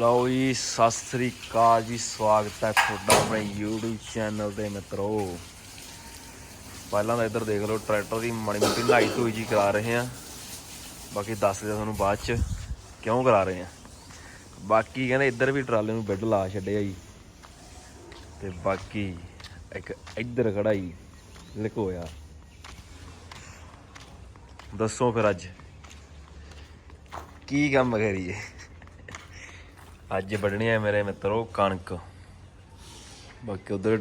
ਲਓ ਜੀ, ਸਤਿ ਸ੍ਰੀ ਅਕਾਲ ਜੀ, ਸਵਾਗਤ ਹੈ ਤੁਹਾਡਾ ਆਪਣੇ YouTube ਚੈਨਲ ਤੇ ਮਿੱਤਰੋ। ਪਹਿਲਾਂ ਤਾਂ ਇੱਧਰ ਦੇਖ ਲਓ ਟਰੈਕਟਰ ਦੀ ਮਾੜੀ ਮੋਟੀ ਨਹਾਈ ਧੋਈ ਜੀ ਕਰਾ ਰਹੇ ਆ ਬਾਕੀ ਦੱਸਦੇ ਆ ਤੁਹਾਨੂੰ ਬਾਅਦ ਚ ਕਿਉਂ ਕਰਾ ਰਹੇ ਆ ਬਾਕੀ ਕਹਿੰਦੇ ਇੱਧਰ ਵੀ ਟਰਾਲੇ ਨੂੰ ਬੈੱਡ ਲਾ ਛੱਡਿਆ ਜੀ। ਤੇ ਬਾਕੀ ਇੱਕ ਇੱਧਰ ਖੜਾ ਜੀ, ਲਕੋਇਆ। ਦੱਸੋ ਫਿਰ ਅੱਜ ਕੀ ਕੰਮ ਕਰੀਏ? ਅੱਜ ਵੱਢਣੀ ਹੈ ਮੇਰੇ ਮਿੱਤਰੋ ਕਣਕ। ਬਾਕੀ ਉਧਰ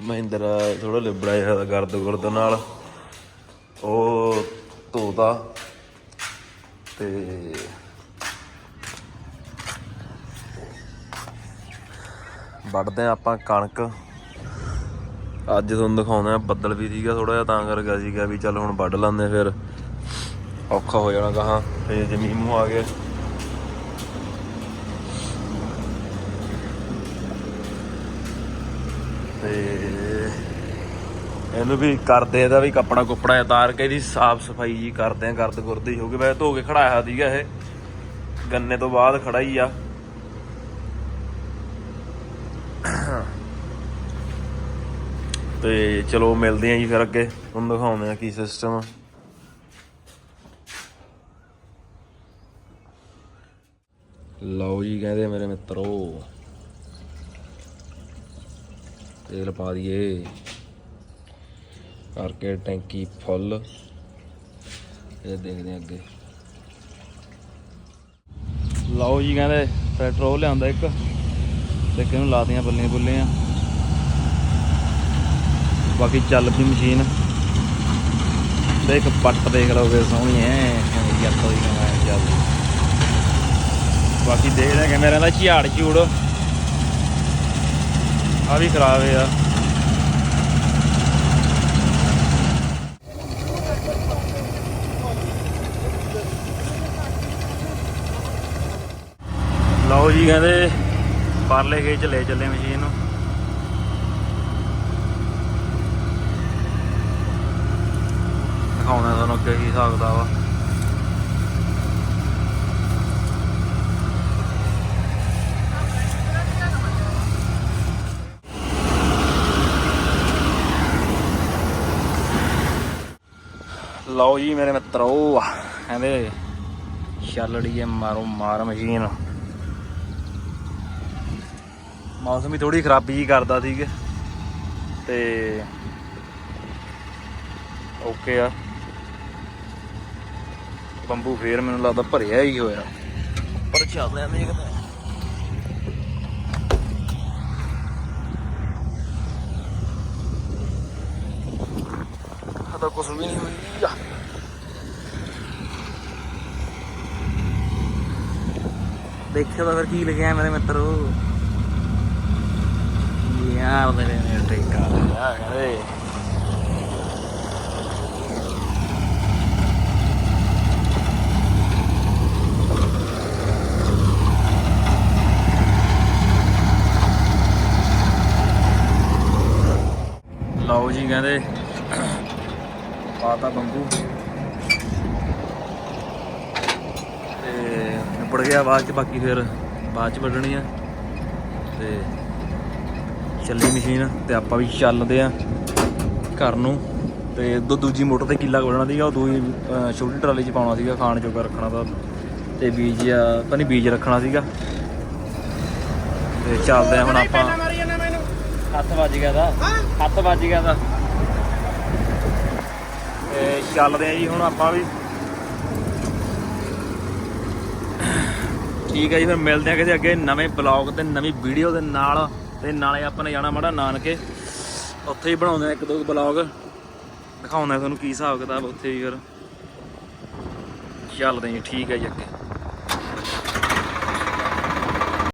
ਮਹਿੰਦਰ ਥੋੜਾ ਲਿਬੜਾ ਜਿਹਾ ਗਰਦ ਗੁਰਦ ਨਾਲ। ਉਹ ਧੋਦਾ ਤੇ ਵੱਢਦੇ ਆ ਆਪਾਂ ਕਣਕ। ਅੱਜ ਤੁਹਾਨੂੰ ਦਿਖਾਉਂਦੇ ਆ ਬੱਦਲ ਵੀ ਸੀਗਾ ਥੋੜਾ ਜਿਹਾ, ਤਾਂ ਕਰਕੇ ਗਿਆ ਸੀਗਾ ਵੀ ਚੱਲ ਹੁਣ ਵੱਢ ਲਾਂਦੇ ਫਿਰ। ਔਖਾ ਹੋ ਜਾਣਾ ਕਹਾ ਤੇ ਜੇ ਮੀਂਹ ਮੂੰਹ ਆ ਗਿਆ ਤੇ ਇਹਨੂੰ ਵੀ ਕਰਦੇ ਇਹਦਾ ਵੀ ਕੱਪੜਾ ਕੁਪੜਾ ਉਤਾਰ ਕੇ ਇਹਦੀ ਸਾਫ਼ ਸਫ਼ਾਈ ਜੀ ਕਰਦੇ ਆ, ਗਰਦ ਗੁਰਦੀ ਹੋ ਗਈ ਵੈਸੇ ਧੋ ਕੇ ਖੜਾਇਆ ਸੀਗਾ ਇਹ। ਗੰਨੇ ਤੋਂ ਬਾਅਦ ਖੜਾ ਹੀ ਆ। ਤੇ ਚਲੋ ਮਿਲਦੇ ਆ ਜੀ ਫਿਰ ਅੱਗੇ। ਤੁਹਾਨੂੰ ਦਿਖਾਉਂਦੇ ਆ ਕੀ ਸਿਸਟਮ ਲਓ ਜੀ ਕਹਿੰਦੇ ਮੇਰੇ ਮਿੱਤਰੋ। ਤੇਲ ਪਾ ਦਈਏ। ਕਰਕੇ ਟੈਂਕੀ ਫੁੱਲ। ਇਹ ਦੇਖਦੇ ਆ ਅੱਗੇ। ਲਓ ਜੀ ਕਹਿੰਦੇ, ਪੈਟਰੋਲ ਲਿਆਂਦਾ ਇੱਕ। ਤੇ ਕਿਹਨੂੰ ਲਾਤੀਆਂ ਬੱਲੀਆਂ ਬੁੱਲੀਆਂ। ਬਾਕੀ ਚੱਲ ਪਈ ਮਸ਼ੀਨ। ਤੇ ਇੱਕ ਪੱਟ ਦੇਖ ਲਓ ਵੇ ਸੋਹਣੀ ਐ। ਐਵੇਂ ਜੱਟ ਹੋਈ ਚੱਲ। ਬਾਕੀ ਦੇਖਦੇ ਕਿਵੇਂ ਰਹਿੰਦਾ ਦਾ ਝਾੜ ਝੂੜ ਆ ਵੀ ਖਰਾਬ ਆ। ਲਓ ਜੀ ਕਹਿੰਦੇ ਪਰਲੇ ਖੇਤ ਚ ਲੈ ਚੱਲੇ ਮਸ਼ੀਨ ਨੂੰ। ਦਿਖਾਉਣਾ ਤੁਹਾਨੂੰ ਅੱਗੇ ਕੀ ਹਿਸਾਬ ਦਾ ਵਾ ਲਓ ਜੀ ਮੇਰੇ ਮਿੱਤਰੋ, ਕਹਿੰਦੇ ਚੱਲ ੜੀਏ ਮਾਰੋ ਮਾਰ ਮਸ਼ੀਨ। ਮੌਸਮ ਵੀ ਥੋੜੀ ਖਰਾਬੀ ਜੀ ਕਰਦਾ ਸੀਗਾ ਤੇ ਓਕੇ ਆ। ਬੰਬੂ ਫੇਰ ਮੈਨੂੰ ਲੱਗਦਾ ਭਰਿਆ ਹੀ ਹੋਇਆ। ਪਰ ਚੱਲਦੇ ਦੇਖਦੇ ਹਦਾ ਕੁਛ ਵੀ ਨਹੀਂ ਹੋਈ ਆ ਦੇਖਿਆ ਤਾਂ ਫਿਰ ਕੀ ਲਿਖਿਆ ਮੇਰੇ ਮਿੱਤਰੋ। ਯਾਰ ਦੇ ਨੇ ਟੇਕਾ ਆ। ਕਰੇ ਲਓ ਜੀ ਕਹਿੰਦੇ ਪਾਤਾ ਬੰਬੂ। ਤੇ ਨਿਬੜ ਗਿਆ ਬਾਅਦ ਚ ਬਾਕੀ ਫਿਰ ਬਾਅਦ ਚ ਵੱਢਣੀ ਆ। ਤੇ ਚੱਲੀ ਮਸ਼ੀਨ ਤੇ ਆਪਾਂ ਵੀ ਚੱਲਦੇ ਆ ਘਰ ਨੂੰ। ਤੇ ਦੋ ਦੂਜੀ ਮੋਟਰ ਤੇ ਕਿੱਲਾ ਕੋਲਣਾ ਸੀਗਾ ਉਹ ਦੂਜੀ ਛੋਟੀ ਟਰਾਲੀ 'ਚ ਪਾਉਣਾ ਸੀਗਾ ਖਾਣ ਜੋਗਾ ਰੱਖਣਾ ਤਾਂ। ਤੇ ਬੀਜ ਆ ਪਤਾ ਨਹੀਂ ਬੀਜ ਰੱਖਣਾ ਸੀਗਾ। ਤੇ ਚੱਲਦੇ ਆ ਹੁਣ ਆਪਾਂ। ਹੱਥ ਵੱਜ ਗਿਆ ਦਾ। ਹੱਥ ਵੱਜ ਗਿਆ ਦਾ। ਤੇ ਚੱਲਦੇ ਆ ਜੀ ਹੁਣ ਆਪਾਂ ਵੀ। ਠੀਕ ਹੈ ਜੀ, ਫਿਰ ਮਿਲਦੇ ਆ ਕਿਸੇ ਅੱਗੇ ਨਵੇਂ ਬਲੌਗ ਤੇ, ਨਵੀਂ ਵੀਡੀਓ ਦੇ ਨਾਲ। ਤੇ ਨਾਲੇ ਆਪਾਂ ਨੇ ਜਾਣਾ ਮਾੜਾ ਨਾਨਕੇ। ਉੱਥੇ ਹੀ ਬਣਾਉਂਦੇ ਆ ਇੱਕ ਦੋ ਬਲੌਗ। ਦਿਖਾਉਂਦੇ ਆ ਤੁਹਾਨੂੰ ਕੀ ਹਿਸਾਬ ਕਿਤਾਬ ਉੱਥੇ ਵੀ ਫਿਰ। ਚੱਲਦੇ ਆ ਜੀ, ਠੀਕ ਹੈ ਜੀ, ਅੱਗੇ।